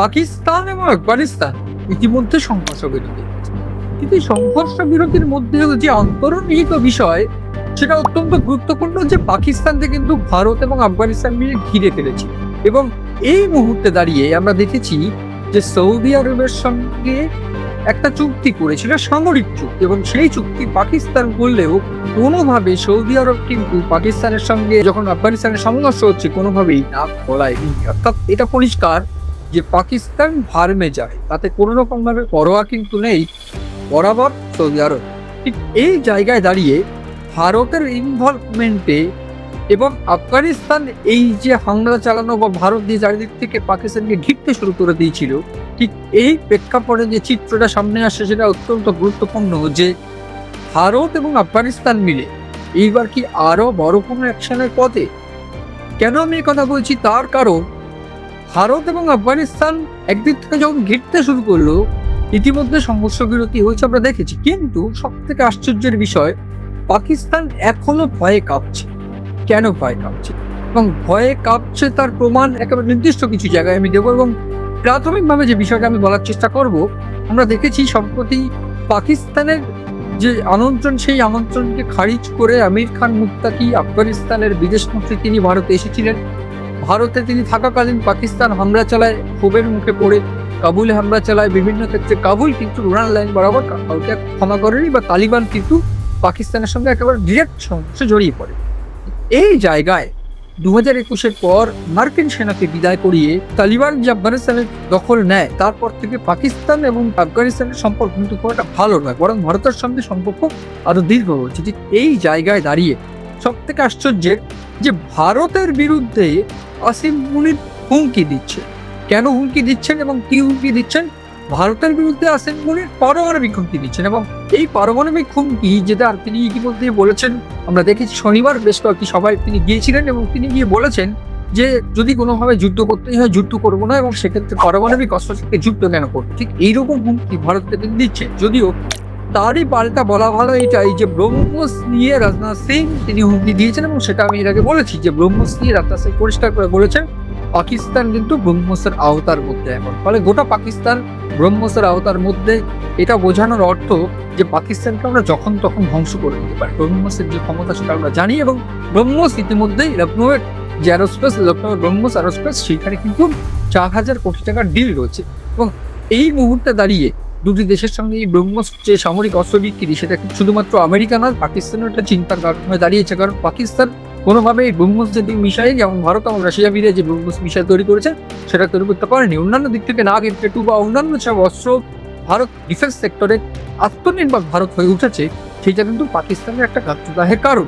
পাকিস্তান এবং আফগানিস্তান ইতিমধ্যে সংঘর্ষ বিরতি কিন্তু এই সংঘর্ষ বিরতির মধ্যে যে অন্তর্নিহিত বিষয়, সেটা অত্যন্ত গুরুত্বপূর্ণ যে পাকিস্তানকে কিন্তু ভারত এবং আফগানিস্তান মিলে ঘিরে ফেলেছে। এবং এই মুহূর্তে দাঁড়িয়ে আমরা দেখেছি যে সৌদি আরবের সঙ্গে একটা চুক্তি করেছিল, সামরিক চুক্তি, এবং সেই চুক্তি পাকিস্তান করলেও কোনোভাবে সৌদি আরব কিন্তু পাকিস্তানের সঙ্গে যখন আফগানিস্তানের সংঘর্ষ হচ্ছে, কোনোভাবেই না বলায়নি অর্থাৎ এটা পরিষ্কার যে পাকিস্তান ফার্মে যায়, তাতে কোনো রকম ভাবে পরোয়া কিন্তু নেই বরাবর সৌদি আরব। ঠিক এই জায়গায় দাঁড়িয়ে ভারতের ইনভলভমেন্টে এবং আফগানিস্তান এই যে হামলা চালানো বা ভারত দিয়ে চারিদিক থেকে পাকিস্তানকে ঘিরতে শুরু করে দিয়েছিল, ঠিক এই প্রেক্ষাপটে যে চিত্রটা সামনে আসে সেটা অত্যন্ত গুরুত্বপূর্ণ যে ভারত এবং আফগানিস্তান মিলে এইবার কি আরও বড় কোনো অ্যাকশনের পথে? কেন আমি কথা বলছি? তার কারণ ভারত এবং আফগানিস্তান একদিক থেকে যখন ঘিরতে শুরু করল, ইতিমধ্যে সংঘর্ষ বিরতি হয়েছে আমরা দেখেছি। কিন্তু সব থেকে আশ্চর্যের বিষয়, পাকিস্তান এখনও ভয়ে কাঁপছে। কেন ভয়ে কাঁপছে? এবং ভয়ে কাঁপছে তার প্রমাণ একেবারে নির্দিষ্ট কিছু জায়গায় আমি দেবো এবং প্রাথমিকভাবে যে বিষয়টা আমি বলার চেষ্টা করব, আমরা দেখেছি সম্প্রতি পাকিস্তানের যে আমন্ত্রণ, সেই আমন্ত্রণকে খারিজ করে আমির খান মুক্তাকি আফগানিস্তানের বিদেশ মন্ত্রী তিনি ভারতে এসেছিলেন। ভারতে তিনি থাকাকালীন পাকিস্তান হামলা চালায়, ক্ষোভের মুখে পড়ে কাবুলে হামলা চালায় বিভিন্ন ক্ষেত্রে। কাবুল কিন্তু রুরাল লাইন বরাবর কাউকে ক্ষমা করেনি বা তালিবান কিন্তু পাকিস্তানের সঙ্গে একেবারে ডিরেক্ট সংঘর্ষে জড়িয়ে পড়ে। এই জায়গায় দু হাজার একুশের পর মার্কিন সেনাকে বিদায় করিয়ে তালিবান যে আফগানিস্তানের দখল নেয়। তারপর থেকে পাকিস্তান এবং আফগানিস্তানের সম্পর্ক কিন্তু খুব একটা ভালো নয়, বরং ভারতের সঙ্গে সম্পর্ক আরও দীর্ঘ হচ্ছে ঠিক এই জায়গায় দাঁড়িয়ে সব থেকে আশ্চর্যের যে ভারতের বিরুদ্ধে আসিম মুনির হুমকি দিচ্ছে কেন হুমকি দিচ্ছেন এবং কি হুমকি দিচ্ছেন? ভারতের বিরুদ্ধে আসিম মুনির পারমাণবিক হুমকি দিচ্ছেন এবং এই পারমাণবিক হুমকি যেটা তিনি ইতিমধ্যে বলেছেন, আমরা দেখেছি শনিবার বেশ কয়েকটি সভায় তিনি গিয়েছিলেন এবং তিনি গিয়ে বলেছেন যে যদি কোনোভাবে যুদ্ধ করতেই হয়, যুদ্ধ করব না এবং সেক্ষেত্রে পারমাণবিক অস্ত্র থেকে যুদ্ধ কেন করব? ঠিক এইরকম হুমকি ভারতকে তিনি দিচ্ছেন। যদিও তারই পাল্টা বলা ভালো এটাই যে ব্রহ্মস নিয়ে রাজনাথ সিং তিনি হুমকি দিয়েছেন এবং সেটা আমি এর আগে বলেছি যে ব্রহ্মোস নিয়ে রাজনাথ সিং পরিষ্কার করে বলেছেন, পাকিস্তান কিন্তু ব্রহ্মোসের আওতার মধ্যে এখন ফলে গোটা পাকিস্তান ব্রহ্মোসের আওতার মধ্যে এটা বোঝানোর অর্থ যে পাকিস্তানকে আমরা যখন তখন ধ্বংস করে দিতে পারি। ব্রহ্মসের যে ক্ষমতা সেটা আমরা জানি এবং ব্রহ্মোস ইতিমধ্যেই লখনৌয়ের যে অ্যারোস্পেস লখনৌ ব্রহ্মস অ্যারোস্পেস, সেখানে কিন্তু চার হাজার কোটি টাকার ডিল রয়েছে। এবং এই মুহূর্তে দাঁড়িয়ে দুটি দেশের সঙ্গে এই ব্রহ্মোস যে সামরিক অস্ত্র বিক্রি, সেটা শুধুমাত্র আমেরিকা নয় পাকিস্তানের একটা চিন্তার কারণ হয়ে দাঁড়িয়েছে। কারণ পাকিস্তান কোনোভাবে এই ব্রহ্মোস যে মিসাইল যেমন ভারত এবং রাশিয়া মিলে যে ব্রহ্মোস মিসাইল তৈরি করেছে, সেটা তৈরি করতে পারেনি অন্যান্য দিক থেকে না কিন্তু টু বা অন্যান্য সব অস্ত্র ভারত ডিফেন্স সেক্টরে আত্মনির্ভর ভারত হয়ে উঠেছে, সেটা কিন্তু পাকিস্তানের একটা গাত্রদাহের কারণ।